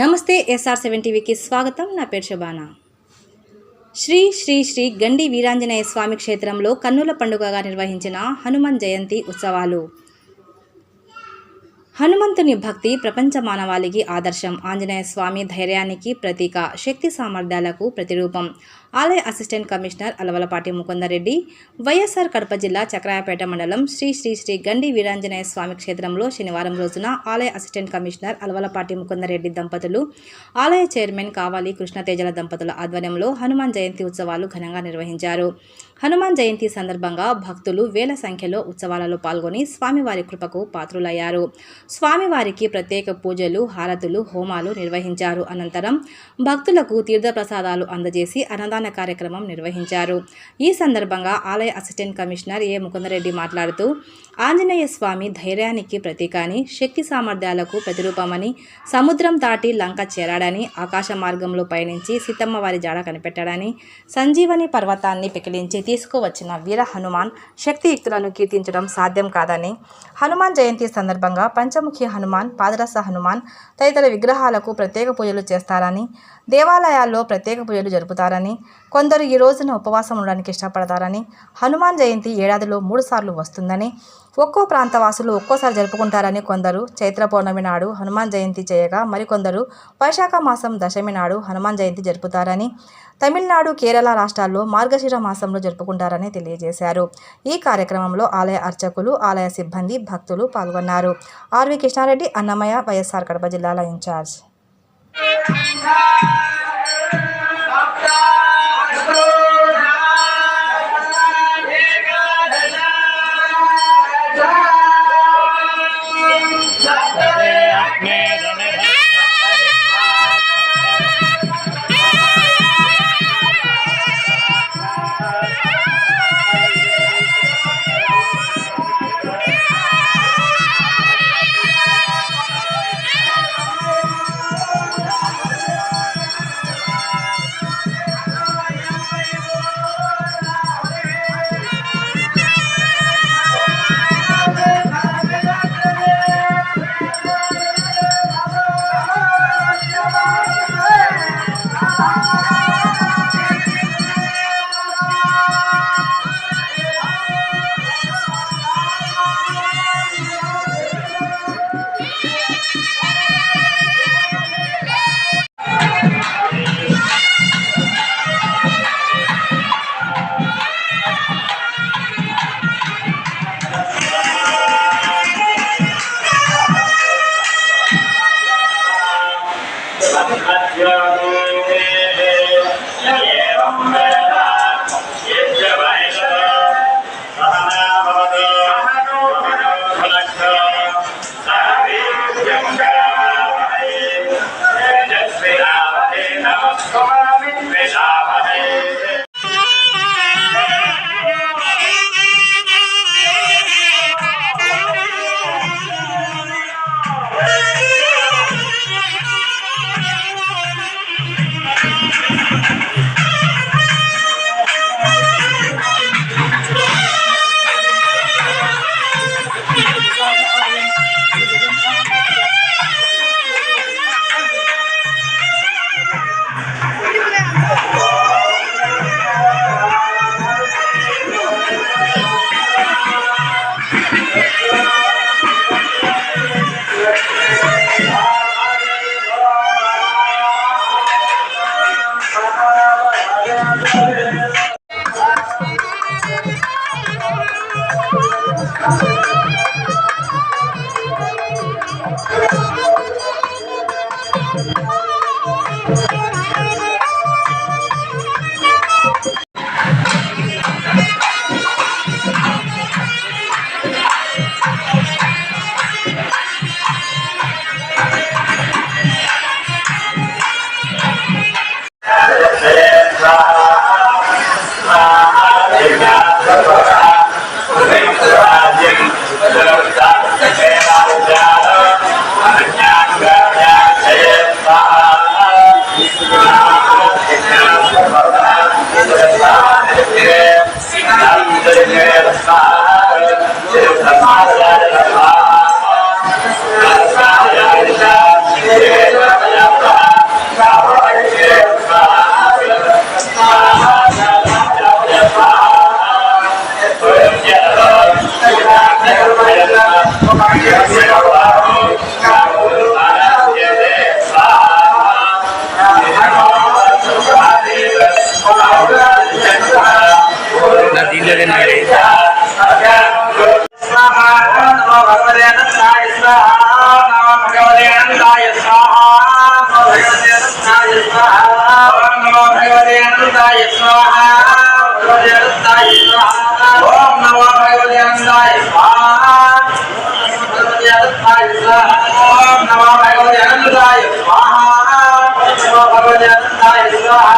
నమస్తే SR seven టీవీకి స్వాగతం. నా పేరు శుభాన శ్రీ శ్రీ శ్రీ గండి వీరాంజనేయ స్వామి క్షేత్రంలో కన్నుల పండుగగా నిర్వహించిన హనుమాన్ జయంతి ఉత్సవాలు. హనుమంతుని భక్తి ప్రపంచ మానవాళికి ఆదర్శం. ఆంజనేయ స్వామి ధైర్యానికి ప్రతీక. శక్తి సామర్థ్యాలకు ప్రతిరూపం. ఆలయ అసిస్టెంట్ కమిషనర్ అలవలపాటి ముకుందరెడ్డి. వైఎస్ఆర్ కడప జిల్లా చక్రాయపేట మండలం శ్రీ శ్రీ శ్రీ గండి వీరాంజనేయ స్వామి క్షేత్రంలో శనివారం రోజున ఆలయ అసిస్టెంట్ కమిషనర్ అలవలపాటి ముకుందరెడ్డి దంపతులు ఆలయ చైర్మన్ కావాలి కృష్ణతేజల దంపతుల ఆధ్వర్యంలో హనుమాన్ జయంతి ఉత్సవాలు ఘనంగా నిర్వహించారు. హనుమాన్ జయంతి సందర్భంగా భక్తులు వేల సంఖ్యలో ఉత్సవాలలో పాల్గొని స్వామివారి కృపకు పాత్రులయ్యారు. స్వామివారికి ప్రత్యేక పూజలు హారతులు హోమాలు నిర్వహించారు. అనంతరం భక్తులకు తీర్థప్రసాదాలు అందజేసి అన్నదాన కార్యక్రమం నిర్వహించారు. ఈ సందర్భంగా ఆలయ అసిస్టెంట్ కమిషనర్ ఏ ముకుందరెడ్డి మాట్లాడుతూ ఆంజనేయ స్వామి ధైర్యానికి ప్రతీక అని శక్తి సామర్థ్యాలకు ప్రతిరూపమని సముద్రం దాటి లంక చేరాడని ఆకాశ మార్గంలో పయనించి సీతమ్మ వారి జాడ కనిపెట్టాడని సంజీవని పర్వతాన్ని పెకిలించి తీసుకువచ్చిన వీర హనుమాన్ శక్తియుక్తులను కీర్తించడం సాధ్యం కాదని. హనుమాన్ జయంతి సందర్భంగా పంచముఖి హనుమాన్ పాదరస హనుమాన్ తదితర విగ్రహాలకు ప్రత్యేక పూజలు చేస్తారని దేవాలయాల్లో ప్రత్యేక పూజలు జరుపుతారని కొందరు ఈ రోజున ఉపవాసం ఉండడానికి ఇష్టపడతారని హనుమాన్ జయంతి ఏడాదిలో మూడుసార్లు వస్తుందని ఒక్కో ప్రాంతవాసులు ఒక్కోసారి జరుపుకుంటారని కొందరు చైత్ర పౌర్ణమి నాడు హనుమాన్ జయంతి చేయగా మరికొందరు వైశాఖ మాసం దశమి నాడు హనుమాన్ జయంతి జరుపుతారని తమిళనాడు కేరళ రాష్ట్రాల్లో మార్గశిర మాసంలో జరుపుకుంటారని తెలియజేశారు. ఈ కార్యక్రమంలో ఆలయ అర్చకులు ఆలయ సిబ్బంది భక్తులు పాల్గొన్నారు. ఆర్వి కృష్ణారెడ్డి అన్నమయ్య వైఎస్ఆర్ కడప జిల్లాల ఇన్ఛార్జ్. Saturday, I can't சத்யமே ஏவம் வேதா దీంట్లోనే నాడే ఓం నమో భగవతి అనంతాయ స్వాహ నమో భగవతి అనంతాయ స్వాహ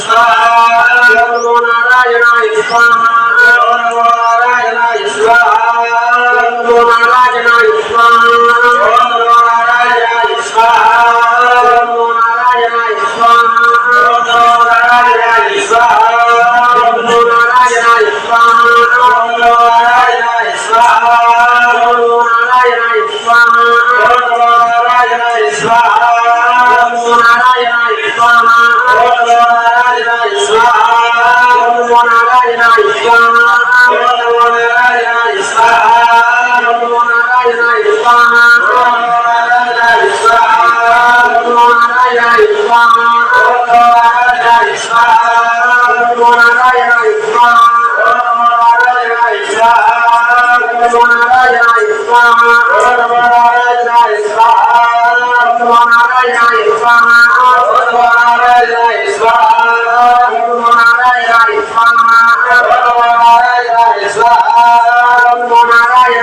स्वाहा नमो नारायणाय स्वाहा नमो नारायणाय स्वाहा Bye. নারায়ণ